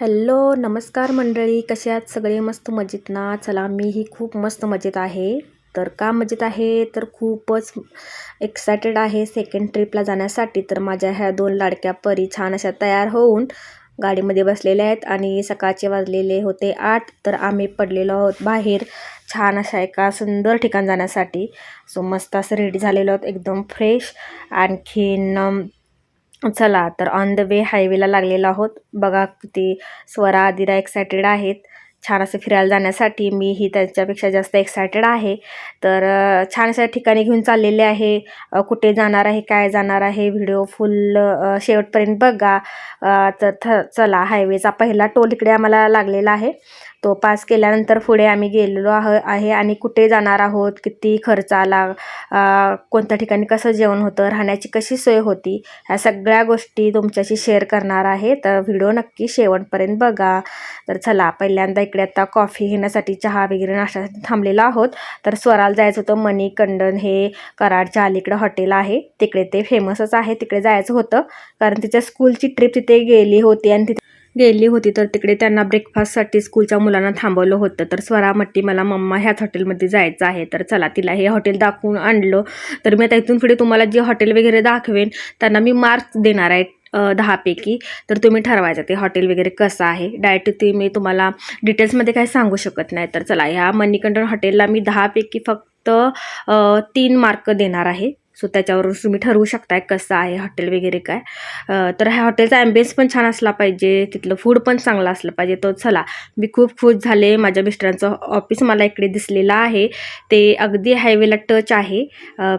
Hello नमस्कार मंडळी. कसे आहात? सगळे मस्त मजेत ना? चला मीही खूप मस्त मजेत आहे. तर का मजेत आहे? तर खूपच एक्सायटेड आहे सेकंड ट्रिपला जाण्यासाठी. तर माझ्या ह्या दोन लाडक्या परी छान अशा तयार होऊन गाडीमध्ये बसलेल्या आहेत आणि सकाळचे वाजलेले होते आठ. तर आम्ही पडलेलो आहोत बाहेर छान अशा एका सुंदर ठिकाण जाण्यासाठी. सो मस्त असं रेडी झालेलो आहोत एकदम फ्रेश आणखीन चला तर ऑन द वे हायवेला लागलेलो आहोत. बघा किती स्वरा आदिरा एक्सायटेड आहेत. छान असं फिरायला जाण्यासाठी मी ही त्यांच्यापेक्षा जास्त एक्सायटेड आहे. तर छान अशा ठिकाणी घेऊन चाललेले आहे. कुठे जाणार आहे काय जाणार आहे व्हिडिओ फुल शेवटपर्यंत बघा. तर थ चला हायवेचा पहिला टोल इकडे आम्हाला लागलेला आहे. तो पास केल्यानंतर पुढे आम्ही गेलेलो आह आहे आणि कुठे जाणार आहोत किती खर्च आला कोणत्या ठिकाणी कसं जेवण होतं राहण्याची कशी सोय होती ह्या सगळ्या गोष्टी तुमच्याशी शेअर करणार आहे. तर व्हिडिओ नक्की शेवटपर्यंत बघा. तर चला पहिल्यांदा इकडे आता कॉफी घेण्यासाठी चहा वगैरे नाश्त्यासाठी थांबलेलो आहोत. तर स्वराला जायचं होतं मणिकंडन कंडन हे कराडच्या अलीकडं हॉटेल आहे. तिकडे ते फेमसच आहे तिकडे जायचं होतं. कारण तिच्या स्कूलची ट्रिप तिथे गेली होती आणि तिथे गेली होती तर तिकडे त्यांना ब्रेकफास्टसाठी स्कूलच्या मुलांना थांबवलं होतं. तर स्वरा म्हटली मला मम्मा ह्याच हॉटेलमध्ये जायचं आहे तर चला तिला हे हॉटेल दाखवून आणलं. तर मी आता इथून पुढे तुम्हाला जे हॉटेल वगैरे दाखवेन त्यांना मी मार्क्स देणार आहे दहापैकी तर तुम्ही ठरवायचं ते हॉटेल वगैरे कसं आहे. डायरेक्ट ते मी तुम्हाला डिटेल्समध्ये काही सांगू शकत नाही. तर चला ह्या मणिकंठन हॉटेलला मी दहापैकी फक्त तीन मार्क देणार आहे. सो त्याच्यावरून तुम्ही ठरवू शकताय कसं आहे हॉटेल वगैरे काय. तर ह्या हॉटेलचा ॲम्बियन्स पण छान असला पाहिजे तिथलं फूड पण चांगलं असलं पाहिजे. तो चला मी खूप खुश झाले. माझ्या मिस्टरांचं ऑफिस मला इकडे दिसलेलं आहे. ते अगदी हायवेला टच आहे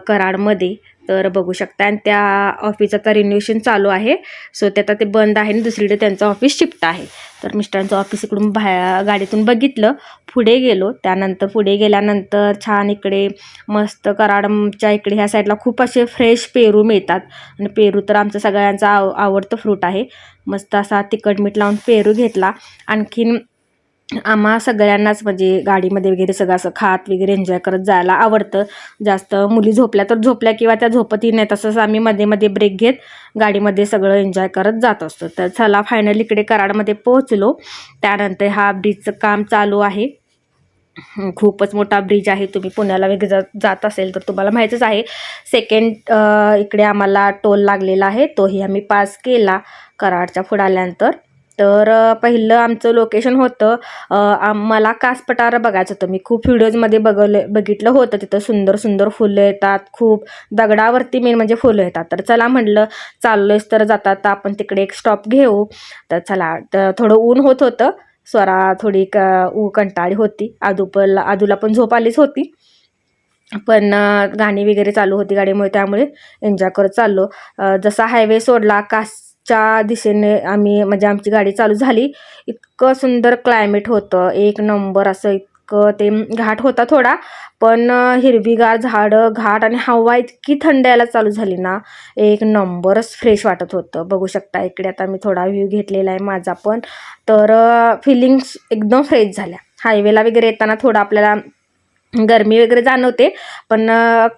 कराडमध्ये. तर बघू शकता. आणि त्या ऑफिसचं आता रिन्युएशन चालू आहे. सो ते आता ते बंद आहे आणि दुसरीकडे त्यांचं ऑफिस शिफ्ट आहे. तर मिस्टरांचं ऑफिस इकडून बाहेर गाडीतून बघितलं. पुढे गेलो. त्यानंतर पुढे गेल्यानंतर छान इकडे मस्त कराडमच्या इकडे ह्या साईडला खूप असे फ्रेश पेरू मिळतात. आणि पेरू तर आमचं सगळ्यांचा आव आवडतं फ्रूट आहे. मस्त असा तिखट मीठ लावून पेरू घेतला. आणखीन आम्हा सगळ्यांनाच म्हणजे गाडीमध्ये वगैरे सगळं असं खात वगैरे एन्जॉय करत जायला आवडतं. जास्त मुली झोपल्या तर झोपल्या किंवा त्या झोपतही नाही तसंच आम्ही मध्ये मध्ये ब्रेक घेत गाडीमध्ये सगळं एन्जॉय करत जात असतो. तर चला फायनली इकडे कराडमध्ये पोहोचलो. त्यानंतर हा ब्रिजचं काम चालू आहे. खूपच मोठा ब्रिज आहे. तुम्ही पुण्याला वगैरे जात जात असेल तर तुम्हाला माहीतच आहे. सेकंड इकडे आम्हाला टोल लागलेला आहे. तोही आम्ही पास केला कराडच्या पुढे आल्यानंतर तर पहिलं आमचं लोकेशन होतं मला आम्हाला बघायचं होतं. मी खूप व्हिडिओजमध्ये बघवले बघितलं होतं तिथं. सुंदर सुंदर फुलं येतात खूप दगडावरती मेन म्हणजे फुलं येतात. तर चला म्हटलं चाललोयच तर जातात तर आपण तिकडे एक स्टॉप घेऊ. तर चला तर थोडं ऊन होत होतं. स्वरा थोडी क ऊ कंटाळी होती. आदूपला आदूला पण झोप आलीच होती. पण गाणी वगैरे चालू होती गाडीमुळे त्यामुळे एन्जॉय करत चाललो. जसा हायवे सोडला कास च्या दिशेने आम्ही म्हणजे आमची गाडी चालू झाली. इतकं सुंदर क्लायमेट होतं. एक नंबर असं इतकं ते घाट होता थोडा पण हिरवीगार झाडं घाट आणि हवा इतकी थंड यायला चालू झाली ना एक नंबरच फ्रेश वाटत होतं. बघू शकता इकडे आता मी थोडा व्ह्यू घेतलेला आहे माझा पण. तर फिलिंग्स एकदम फ्रेश झाल्या. हायवेला वगैरे येताना थोडं आपल्याला गरमी वगैरे जाणवते पण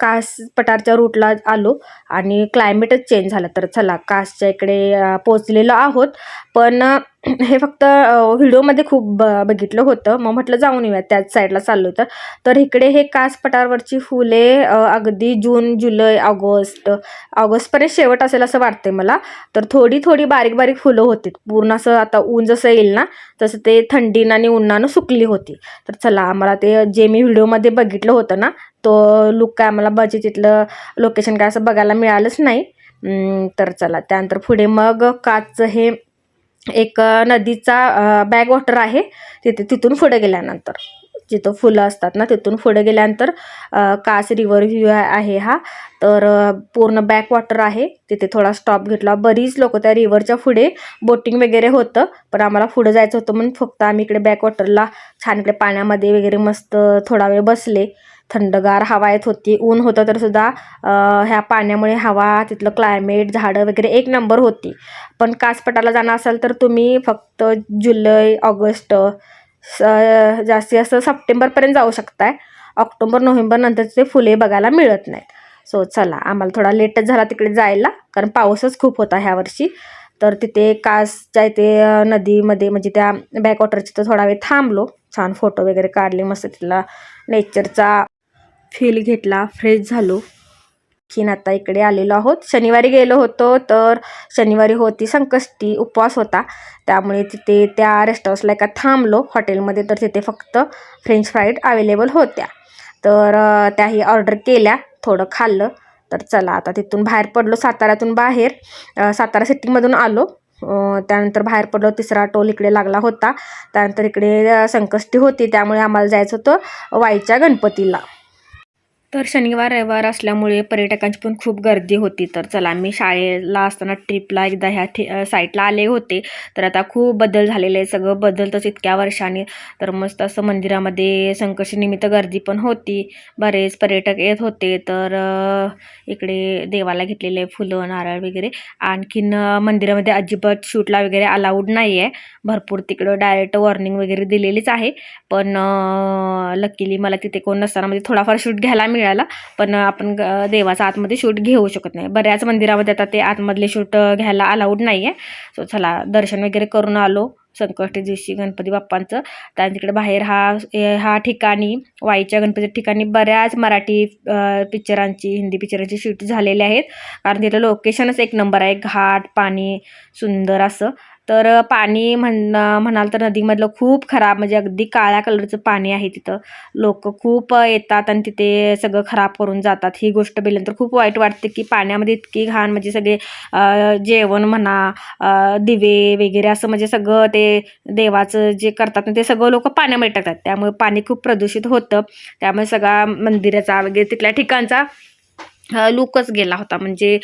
कास पठारच्या रूटला आलो आणि क्लायमेटच चेंज झालं. तर चला कासच्या इकडे पोचलेलो आहोत. पण हे फक्त व्हिडिओमध्ये खूप ब बघितलं होतं. मग म्हटलं जाऊन येऊया त्याच साईडला चाललो तर तर इकडे हे कास पठारवरची फुले अगदी जून जुलै ऑगस्ट ऑगस्टपर्यंत शेवट असेल असं वाटते मला. तर थोडी थोडी बारीक बारीक फुलं होती. पूर्ण असं आता ऊन जसं येईल ना तसं ते थंडीनं आणि उन्हानं सुकली होती. तर चला आम्हाला ते जे मी व्हिडिओमध्ये बघितलं होतं ना तो लुक काय आम्हाला बजे तिथलं लोकेशन काय असं बघायला मिळालंच नाही. तर चला त्यानंतर पुढे मग काचचं हे एक नदीचा बॅक वॉटर आहे. तिथे तिथून पुढे गेल्यानंतर जिथं फुलं असतात ना तिथून पुढे गेल्यानंतर कास रिव्हर व्ह्यू आहे हा. तर पूर्ण बॅक वॉटर आहे. तिथे थोडा स्टॉप घेतला. बरीच लोक त्या रिव्हरच्या पुढे बोटिंग वगैरे होतं पण आम्हाला पुढे जायचं होतं म्हणून फक्त आम्ही इकडे बॅक वॉटरला छान इकडे पाण्यामध्ये वगैरे मस्त थोडा वेळ बसले. थंडगार हवा येत होती. ऊन होतं तर सुद्धा ह्या पाण्यामुळे हवा तिथलं क्लायमेट झाडं वगैरे एक नंबर होती. पण कासपटाला जाणं असाल तर तुम्ही फक्त जुलै ऑगस्ट स- जास्तीत जास्त सप्टेंबरपर्यंत जाऊ शकताय. ऑक्टोबर नोव्हेंबर नंतरचे फुले बघायला मिळत नाहीत. सो चला आम्हाला थोडा लेटच झाला तिकडे जायला कारण पाऊसच खूप होता ह्या वर्षी. तर तिथे कासच्या इथे नदीमध्ये म्हणजे त्या बॅकवॉटरची तर थोडा वेळ थांबलो. छान फोटो वगैरे काढले मस्त तिथला नेचरचा फील घेतला फ्रेश झालो. की आता इकडे आलेलो आहोत. शनिवारी गेलो होतो तर शनिवारी होती संकष्टी उपवास होता. त्यामुळे तिथे त्या रेस्टॉरंट्सला एका थांबलो. हॉटेलमध्ये तर तिथे फक्त फ्रेंच फ्राईड अवेलेबल होत्या. तर त्याही ऑर्डर केल्या. थोडं खाल्लं. तर चला आता तिथून बाहेर पडलो साताऱ्यातून बाहेर. सातारा सिटीमधून आलो. त्यानंतर बाहेर पडलो तिसरा टोल इकडे लागला होता. त्यानंतर इकडे संकष्टी होती. त्यामुळे आम्हाला जायचं होतं वाईच्या गणपतीला. तर शनिवार रविवार असल्यामुळे पर्यटकांची पण खूप गर्दी होती. तर चला मी शाळेला असताना ट्रिपला एकदा ह्या ठि साईटला आले होते. तर आता खूप बदल झालेले आहे सगळं बदलतंच इतक्या वर्षांनी. तर मस्त असं मंदिरामध्ये संकष्टीनिमित्त गर्दी पण होती. बरेच पर्यटक येत होते. तर इकडे देवाला घेतलेले फुलं नारळ वगैरे. आणखीन मंदिरामध्ये अजिबात शूटला वगैरे अलाउड नाही आहे भरपूर तिकडं डायरेक्ट वॉर्निंग वगैरे दिलेलीच आहे. पण लकीली मला तिथे कोण नसताना म्हणजे थोडाफार शूट घ्यायला मिळाला. पण आपण ग- देवाचा आतमध्ये शूट घेऊ शकत नाही. बऱ्याच मंदिरामध्ये आता ते आतमधले शूट घ्यायला अलाउड नाही आहे सो चला दर्शन वगैरे करून आलो. संकष्टी दिवशी गणपती बाप्पांचं. त्या तिकडे बाहेर हा हा ठिकाणी वाईच्या गणपतीच्या ठिकाणी बऱ्याच मराठी पिक्चरांची हिंदी पिक्चरांची शूट झालेले आहेत. कारण तिथलं लोकेशनच एक नंबर आहे. घाट पाणी सुंदर असं. तर पाणी म्हण म्हणाल तर नदीमधलं खूप खराब म्हणजे अगदी काळ्या कलरचं पाणी आहे तिथं. लोक खूप येतात आणि तिथे सगळं खराब करून जातात. ही गोष्ट बघितल्यानंतर खूप वाईट वाटते की पाण्यामध्ये इतकी घाण म्हणजे सगळे जेवण म्हणा दिवे वगैरे असं म्हणजे सगळं ते देवाचं जे करतात ते सगळं लोक पाण्यामध्ये टाकतात. त्यामुळे पाणी खूप प्रदूषित होतं. त्यामुळे सगळा मंदिराचा वगैरे तिथल्या ठिकाणचा लुकच गेला होता. म्हणजे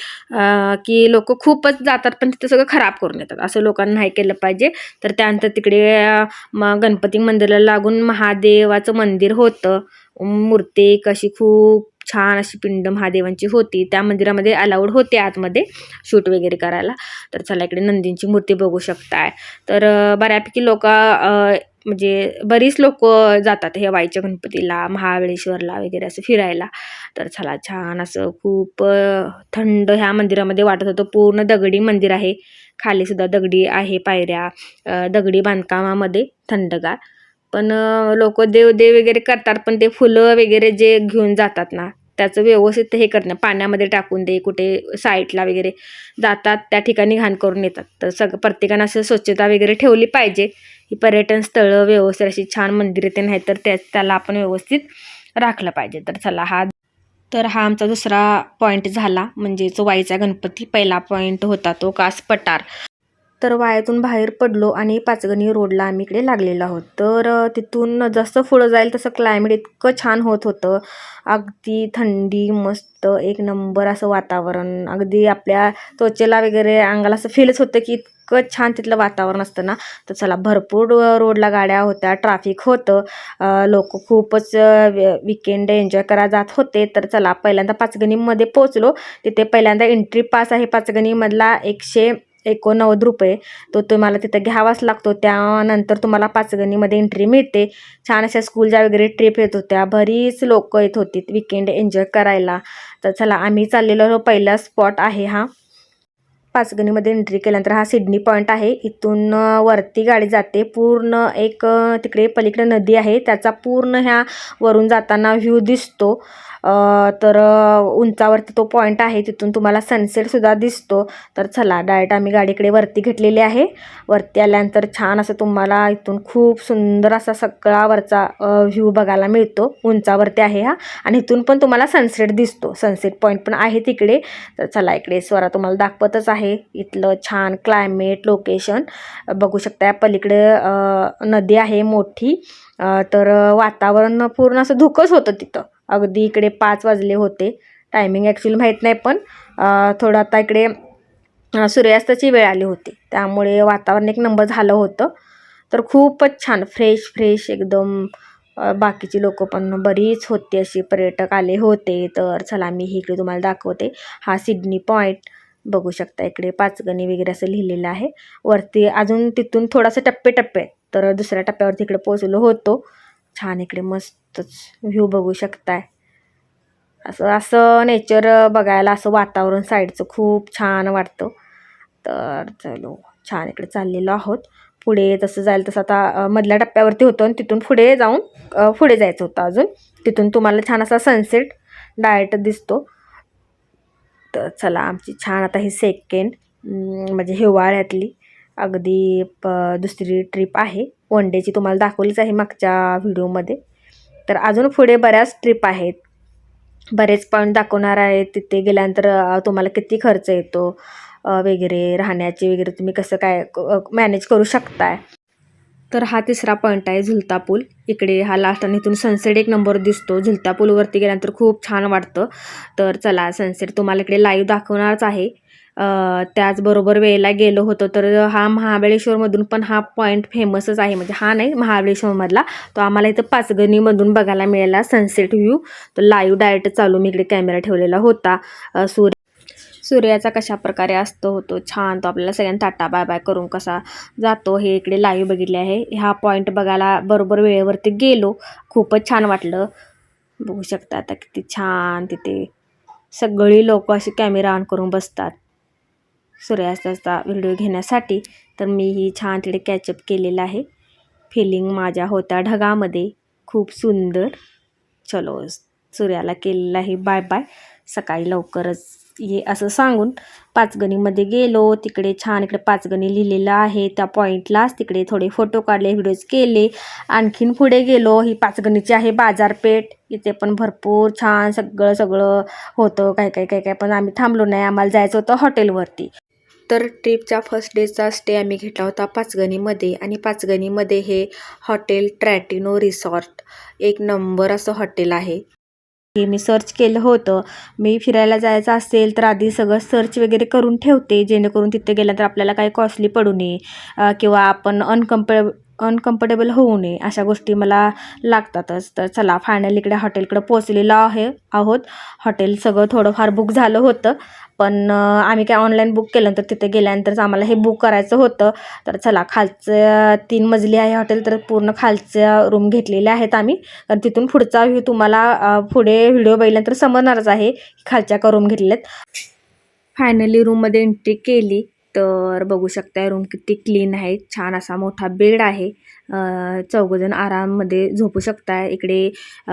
की लोक खूपच जातात पण तिथं सगळं खराब करून येतात. असं लोकांना नाही केलं पाहिजे. तर त्यानंतर तिकडे म गणपती मंदिराला लागून महादेवाचं मंदिर होतं. मूर्ती एक अशी खूप छान अशी पिंड महादेवांची होती. त्या मंदिरामध्ये अलाउड होते आतमध्ये शूट वगैरे करायला. तर चला इकडे नंदींची मूर्ती बघू शकताय. तर बऱ्यापैकी लोक म्हणजे बरीच लोक जातात हे वाईच्या गणपतीला महाबळेश्वरला वगैरे असं फिरायला. तर चला छान असं खूप थंड ह्या मंदिरामध्ये वाटत होतं. पूर्ण दगडी मंदिर आहे. खाली सुद्धा दगडी आहे पायऱ्या दगडी बांधकामामध्ये थंडगार. पण लोक देवदेव वगैरे करतात पण ते फुलं वगैरे जे घेऊन जातात ना त्याचं व्यवस्थित हे करणं पाण्यामध्ये टाकून दे कुठे साईटला वगैरे जातात त्या ठिकाणी घाण करून येतात. तर सग प्रत्येकानं असं स्वच्छता वगैरे ठेवली पाहिजे. ही पर्यटन स्थळं व्यवस्थित अशी छान मंदिरे ते नाही तर त्या त्याला आपण व्यवस्थित राखलं पाहिजे. तर चला हा तर हा आमचा दुसरा पॉईंट झाला म्हणजेच वाईचा गणपती. पहिला पॉईंट होता तो कास पठार. तर वायातून बाहेर पडलो आणि पाचगणी रोडला आम्ही इकडे लागलेलो आहोत. तर तिथून जसं पुढं जाईल तसं क्लायमेट इतकं छान होत होतं. अगदी थंडी मस्त एक नंबर असं वातावरण. अगदी आपल्या त्वचेला वगैरे अंगाला असं फीलच होतं की इतकं छान तिथलं वातावरण असतं ना तर चला भरपूर रोडला गाड्या होत्या ट्रॅफिक होतं. लोक खूपच विकेंड एन्जॉय करा जात होते. तर चला पहिल्यांदा पाचगणीमध्ये पोचलो तिथे पहिल्यांदा एंट्री पास आहे पाचगणीमधला एकशे एकोणनव्वद रुपये. तो तुम्हाला तिथं घ्यावाच लागतो. त्यानंतर तुम्हाला पाचगणीमध्ये एंट्री मिळते. छान अशा स्कूलच्या वगैरे ट्रिप येत होत्या. बरीच लोक येत होती विकेंड एन्जॉय करायला. तर चला आम्ही चाललेलो पहिला स्पॉट आहे हा. पाचगणीमध्ये एंट्री केल्यानंतर हा सिडनी पॉईंट आहे. इथून वरती गाडी जाते. पूर्ण एक तिकडे पलीकडे नदी आहे. त्याचा पूर्ण ह्या वरून जाताना व्ह्यू दिसतो. तर उंचावरती तो पॉईंट आहे तिथून तुम्हाला सनसेटसुद्धा दिसतो. तर चला डायरेक्ट आम्ही गाडीकडे वरती घेतलेली आहे. वरती आल्यानंतर छान असं तुम्हाला इथून खूप सुंदर असा सगळा वरचा व्ह्यू बघायला मिळतो. उंचावरती आहे हा. आणि इथून पण तुम्हाला सनसेट दिसतो. सनसेट पॉईंट पण आहे तिकडे. तर चला इकडे स्वरा तुम्हाला दाखवतच आहे. इथलं छान क्लायमेट लोकेशन बघू शकता पलीकडे नदी आहे मोठी. तर वातावरण पूर्ण असं धुकंच होतं तिथं. अगदी इकडे पाच वाजले होते. टायमिंग ॲक्च्युली माहीत नाही पण थोडं आता इकडे सूर्यास्ताची वेळ आली होती. त्यामुळे वातावरण एक नंबर झालं होतं. तर खूपच छान फ्रेश फ्रेश एकदम बाकीची लोक पण बरीच होती अशी पर्यटक आले होते. तर चला मी इकडे तुम्हाला दाखवते. हा सिडनी पॉईंट बघू शकता इकडे पाचगणी वगैरे असं लिहिलेलं आहे. वरती अजून तिथून थोडासा टप्पे टप्पे तर दुसऱ्या टप्प्यावरती इकडे पोचलो होतो. छान इकडे मस्त मस्तच व्ह्यू बघू शकताय. असं असं नेचर बघायला असं वातावरण साईडचं खूप छान वाटतं. तर चलो छान इकडे चाललेलो आहोत. पुढे तसं जाईल तसं आता मधल्या टप्प्यावरती होतो आणि तिथून पुढे जाऊन पुढे जायचं होतं अजून. तिथून तुम्हाला छान असा सनसेट डायरेक्ट दिसतो. तर चला आमची छान आता ही सेकेंड म्हणजे हिवाळ्यातली अगदी प दुसरी ट्रिप आहे. वन डेची तुम्हाला दाखवलीच आहे मागच्या व्हिडिओमध्ये तर अजून पुढे बऱ्याच ट्रिप आहेत. बरेच पॉईंट दाखवणार आहे तिथे गेल्यानंतर तुम्हाला किती खर्च येतो वगैरे राहण्याचे वगैरे तुम्ही कसं काय मॅनेज करू शकताय? तर हा तिसरा पॉईंट आहे झुलता पूल. इकडे हा लास्ट आणि इथून सनसेट एक नंबर दिसतो. झुलता पूलवरती गेल्यानंतर खूप छान वाटतं. तर चला सनसेट तुम्हाला इकडे लाईव्ह दाखवणारच आहे. त्याचबरोबर वेळेला गेलो होतो तर हा महाबळेश्वरमधून पण हा पॉईंट फेमसच आहे. म्हणजे हा नाही महाबळेश्वरमधला. तो आम्हाला इथं पाचगणीमधून बघायला मिळाला सनसेट व्ह्यू तर लाईव्ह डायरेक्ट चालू मी इकडे कॅमेरा ठेवलेला होता. सूर्य सूर्याचा कशा प्रकारे असतो होतो छान तो आपल्याला सगळ्यांना टाटा बाय बाय करून कसा जातो हे इकडे लाईव्ह बघितले आहे. हा पॉईंट बघायला बरोबर वेळेवरती गेलो. खूपच छान वाटलं. बघू शकता आता किती छान तिथे सगळी लोक असे कॅमेरा ऑन करून बसतात. सूर्यास्ताचा व्हिडिओ घेण्यासाठी तर मी ही छान तिकडे कॅचअप केलेलं आहे. फिलिंग माझ्या होत्या ढगामध्ये. खूप सुंदर. चलो सूर्याला केलेला आहे. बाय बाय सकाळी लवकरच ये असं सांगून पाचगणीमध्ये गेलो. तिकडे छान इकडे पाचगणी लिहिलेलं आहे. त्या पॉईंटलाच तिकडे थोडे फोटो काढले व्हिडिओज केले. आणखीन पुढे गेलो. ही पाचगणीची आहे बाजारपेठ. इथे पण भरपूर छान सगळं सगळं होतं. काय काय काय काय पण आम्ही थांबलो नाही. आम्हाला जायचं होतं हॉटेलवरती तर ट्रिपच्या फर्स्ट डेचा स्टे आम्ही घेतला होता पाचगणीमध्ये आणि पाचगणीमध्ये हे हॉटेल ट्रॅटिनो रिसॉर्ट एक नंबर असं हॉटेल आहे. हे मी सर्च केलं होतं. मी फिरायला जायचं असेल तर आधी सगळं सर्च वगैरे करून ठेवते. जेणेकरून तिथे गेल्यानंतर आपल्याला काही कॉस्टली पडू नये. किंवा आपण अनकम्फर्ट अनकम्फर्टेबल होऊ नये अशा गोष्टी मला लागतातच. तर चला फायनली इकडे हॉटेलकडे पोचलेलो आहे आहोत. हॉटेल सगळं थोडंफार बुक झालं होतं पण आम्ही काय ऑनलाईन बुक केलं तर तिथे गेल्यानंतरच आम्हाला हे बुक करायचं होतं. तर चला खालचं तीन मजली आहे हॉटेल तर पूर्ण खालच्या रूम घेतलेल्या आहेत आम्ही. तर तिथून पुढचा व्ह्यू तुम्हाला पुढे व्हिडिओ बघितल्यानंतर समजणारच आहे खालच्या का रूम घेतलेत. फायनली रूममध्ये एंट्री केली. तर बघू शकताय रूम किती क्लीन आहे छान असा मोठा बेड आहे. अ, चौघजण आराममध्ये झोपू शकताय. इकडे अ,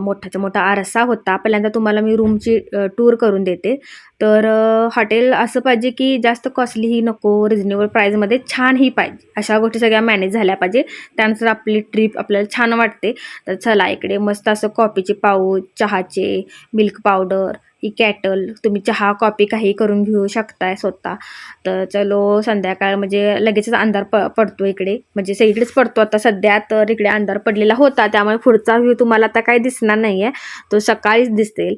मोठाचा मोठा आरसा होता. पहिल्यांदा तुम्हाला मी रूमची टूर करून देते. तर हॉटेल असं पाहिजे की जास्त कॉस्टलीही नको रिजनेबल प्राईजमध्ये छानही पाहिजे. अशा गोष्टी सगळ्या मॅनेज झाल्या पाहिजे. त्यानुसार आपली ट्रिप आपल्याला छान वाटते. तर चला इकडे मस्त असं कॉफीचे पाऊच चहाचे मिल्क पावडर ही कॅटल तुम्ही चहा कॉफी काही करून घेऊ शकताय स्वतः. तर चलो संध्याकाळ म्हणजे लगेचच अंधार प पडतो इकडे. म्हणजे सगळीकडेच पडतो आता सध्या तर इकडे अंधार पडलेला होता त्यामुळे पुढचा व्ह्यू तुम्हाला आता काही दिसणार नाही आहे तो सकाळीच दिसेल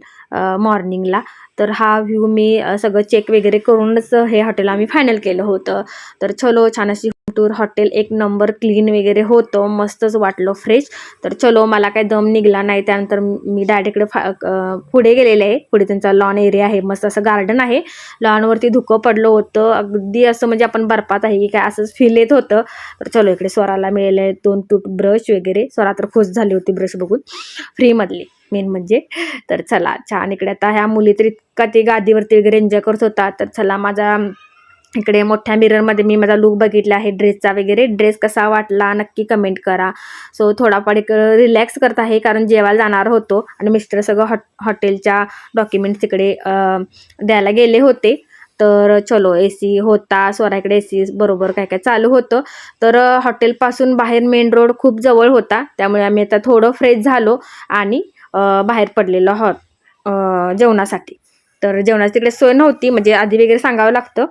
मॉर्निंगला तर हा व्ह्यू मी सगळं चेक वगैरे करूनच हे हॉटेल आम्ही फायनल केलं होतं. तर चलो छान अशी टूर हॉटेल एक नंबर क्लीन वगैरे होतं मस्तच वाटलं फ्रेश तर चलो मला काही दम निघला नाही त्यानंतर मी डायरेक्ट इकडे फा पुढे गेलेले आहे. पुढे त्यांचा लॉन एरिया आहे मस्त असं गार्डन आहे. लॉनवरती धुकं पडलं होतं. अगदी असं म्हणजे आपण बर्फात आहे की काय असंच फील येत होतं. तर चलो इकडे स्वराला मिळाले दोन टूट ब्रश वगैरे. स्वरा तर खुश झाली होती ब्रश बघून. फ्रीमधली मेन म्हणजे. तर चला छान इकडे आता ह्या मुली तर इतका ते गादीवरती वगैरे एन्जॉय करत होता तर चला माझा इकडे मोठ्या मिररमध्ये मी माझा लुक बघितला आहे ड्रेसचा वगैरे. ड्रेस कसा वाटला नक्की कमेंट करा. सो थोडाफार एक रिलॅक्स करत आहे कारण जेवायला जाणार होतो. आणि मिस्टर सगळं हॉट हॉटेलच्या डॉक्युमेंट्स तिकडे द्यायला गेले होते. तर चलो ए सी होता स्वराकडे ए सी बरोबर काय काय चालू होतं. तर हॉटेलपासून बाहेर मेन रोड खूप जवळ होता. त्यामुळे आम्ही आता थोडं फ्रेश झालो. आणि बाहेर पडलेलो आहोत जेवणासाठी. तर जेवणाची तिकडे सोय नव्हती म्हणजे आधी वगैरे सांगावं लागतं.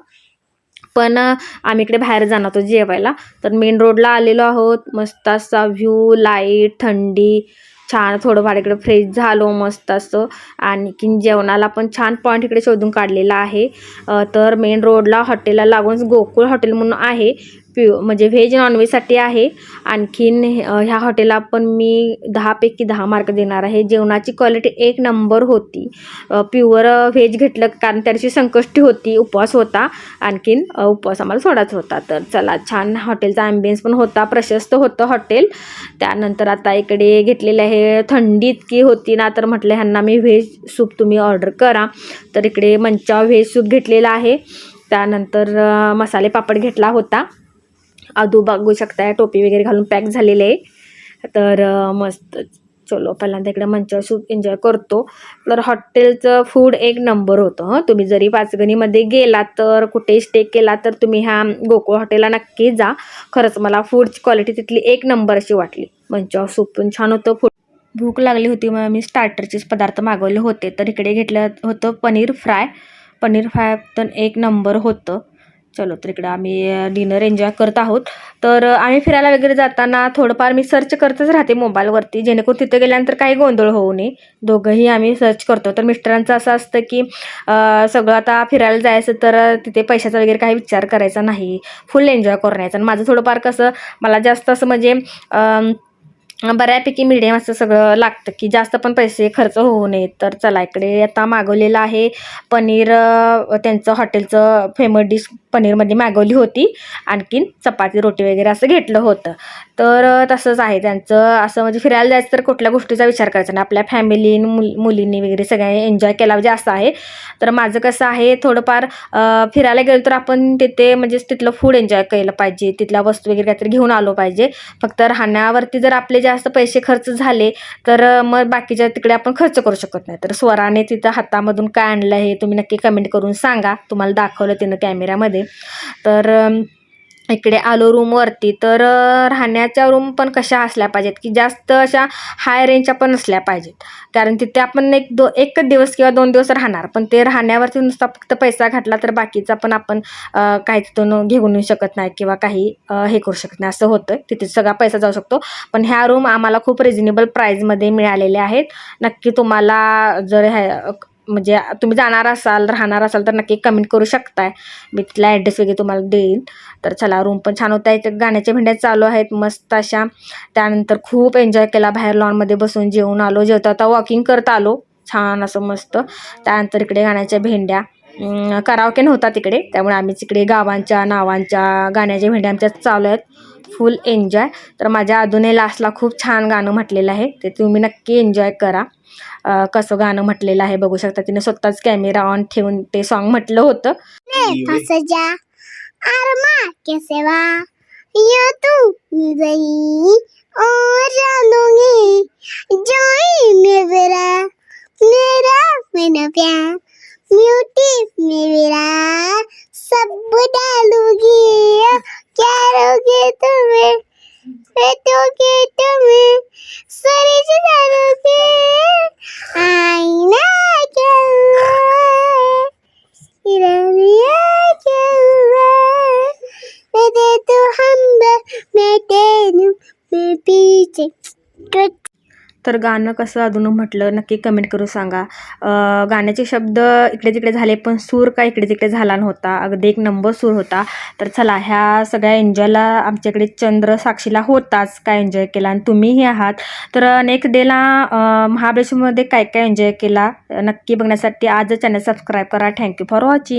पण आम्ही इकडे बाहेर जाणार होतो जेवायला. तर मेन रोडला आलेलो आहोत मस्त असा व्ह्यू लाइट थंडी छान थोडंफार इकडे फ्रेश झालो मस्त असं. आणखीन जेवणाला पण छान पॉईंट इकडे शोधून काढलेला आहे. तर मेन रोडला हॉटेलला लागूनच गोकुळ हॉटेल म्हणून आहे. प्यु म्हणजे व्हेज नॉनव्हेजसाठी आहे. आणखीन ह्या हॉटेलला पण मी दहापैकी दहा मार्क देणार आहे. जेवणाची क्वालिटी एक नंबर होती. प्युअर व्हेज घेतलं कारण त्याची संकष्टी होती उपवास होता. आणखीन उपवास आम्हाला सोडाच होता. तर चला छान हॉटेलचा ॲम्बियन्स पण होता प्रशस्त होतं हॉटेल. त्यानंतर आता इकडे घेतलेलं आहे थंडी इतकी होती ना तर म्हटलं ह्यांना मी व्हेज सूप तुम्ही ऑर्डर करा. तर इकडे मंचाव व्हेज सूप घेतलेला आहे. त्यानंतर मसाले पापड घेतला होता. आदू बघू शकताय टोपी वगैरे घालून पॅक झालेले आहे तर मस्त. चलो पहिल्यांदा इकडे मंचावर सूप एन्जॉय करतो. तर हॉटेलचं फूड एक नंबर होतं हं. तुम्ही जरी पाचगणीमध्ये गेलात तर कुठेही स्टे केला तर तुम्ही ह्या गोकुळ हॉटेलला नक्की जा. खरंच मला फूडची क्वालिटी तिथली एक नंबर अशी वाटली. मंचावर सूप पण छान होतं फूड भूक लागली होती मग मी स्टार्टरचेच पदार्थ मागवले होते. तर इकडे घेतलं होतं पनीर फ्राय. पनीर फ्राय पण एक नंबर होतं. चलो तर इकडं आम्ही डिनर एन्जॉय करत आहोत. तर आम्ही फिरायला वगैरे जाताना थोडंफार मी सर्च करतच राहते मोबाईलवरती जेणेकरून तिथं गेल्यानंतर काही गोंधळ होऊ नये. दोघंही आम्ही सर्च करतो. तर मिस्टरांचं असं असतं की सगळं आता फिरायला जायचं तर तिथे पैशाचा वगैरे काही विचार करायचा नाही. फुल एन्जॉय करण्याचा. आणि माझं थोडंफार कसं मला जास्त असं म्हणजे बऱ्यापैकी मिडियम असं सगळं लागतं की जास्त पण पैसे खर्च होऊ नयेत. तर चला इकडे आता मागवलेलं आहे पनीर त्यांचं हॉटेलचं फेमस डिश पनीरमध्ये मागवली होती. आणखीन चपाती रोटी वगैरे असं घेतलं होतं. तर तसंच आहे त्यांचं. असं म्हणजे फिरायला जायचं तर कुठल्या गोष्टीचा विचार करायचा नाही. आपल्या फॅमिलीन मुल मुलींनी वगैरे सगळ्यांनी एन्जॉय केला म्हणजे असं आहे. तर माझं कसं आहे थोडंफार फिरायला गेलो तर आपण तिथे म्हणजे तिथलं फूड एन्जॉय केलं पाहिजे. तिथल्या वस्तू वगैरे काहीतरी घेऊन आलो पाहिजे. फक्त राहण्यावरती जर आपले जास्त पैसे खर्च झाले तर मग बाकीच्या तिकडे आपण खर्च करू शकत नाही. तर स्वराने तिथं हातामधून काय आणलं हे तुम्ही नक्की कमेंट करून सांगा. तुम्हाला दाखवलं तिनं कॅमेऱ्यामध्ये तर इकडे आलो रूमवरती तर राहण्याच्या रूम पण कशा असल्या पाहिजेत? की जास्त अशा हाय रेंजच्या पण नसल्या पाहिजेत. कारण तिथे आपण एक दो एकच दिवस किंवा दोन दिवस राहणार पण ते राहण्यावरती नुसता फक्त पैसा घातला तर बाकीचा पण आपण काही तिथून घेऊन येऊ शकत नाही किंवा काही हे करू शकत नाही. असं होतं तिथे सगळा पैसा जाऊ शकतो. पण ह्या रूम आम्हाला खूप रिजनेबल प्राईजमध्ये मिळालेल्या आहेत. नक्की तुम्हाला जर ह्या म्हणजे तुम्ही जाणार असाल राहणार असाल तर नक्की कमेंट करू शकताय. मी तिथला ॲड्रेस वगैरे तुम्हाला देईन. तर चला रूम पण छान होता. इथे गाण्याच्या भेंड्या चालू आहेत मस्त अशा. त्यानंतर खूप एन्जॉय केला बाहेर लॉनमध्ये बसून. जेवून आलो जेवता आता वॉकिंग करत आलो. छान असं मस्त. त्यानंतर इकडे गाण्याच्या भेंड्या. करावके नव्हता तिकडे. त्यामुळे आम्ही तिकडे गावांच्या नावांच्या गाण्याच्या भेंड्या आमच्या चालू आहेत. Full enjoy. तर माझ्या अजूनही लास्टला खूप छान गाणं म्हटलेलं आहे. ते तुम्ही नक्की एन्जॉय करा. कसं गाणं म्हटलेलं आहे बघू शकता. तिने स्वतःच कॅमेरा ऑन ठेवून ते सॉन्ग म्हटलं होतं. जा तू मेरा मेरा सब डालूंगी क्या रोगे तुम्हें? बैठोगे तुम्हें सारी डालूंगी। तर गाणं कसं अजून म्हटलं नक्की कमेंट करून सांगा. गाण्याचे शब्द इकडे तिकडे झाले पण सूर काय इकडे तिकडे झाला नव्हता. अगदी एक नंबर सूर होता. तर चला ह्या सगळ्या एन्जॉयला आमच्याकडे चंद्र साक्षीला होताच काय एन्जॉय केला आणि तुम्हीही आहात. तर नेक्स्ट डेला महाबळेश्वरमध्ये काय काय एन्जॉय केला? नक्की बघण्यासाठी आजच चॅनल सबस्क्राईब करा. Thank you for watching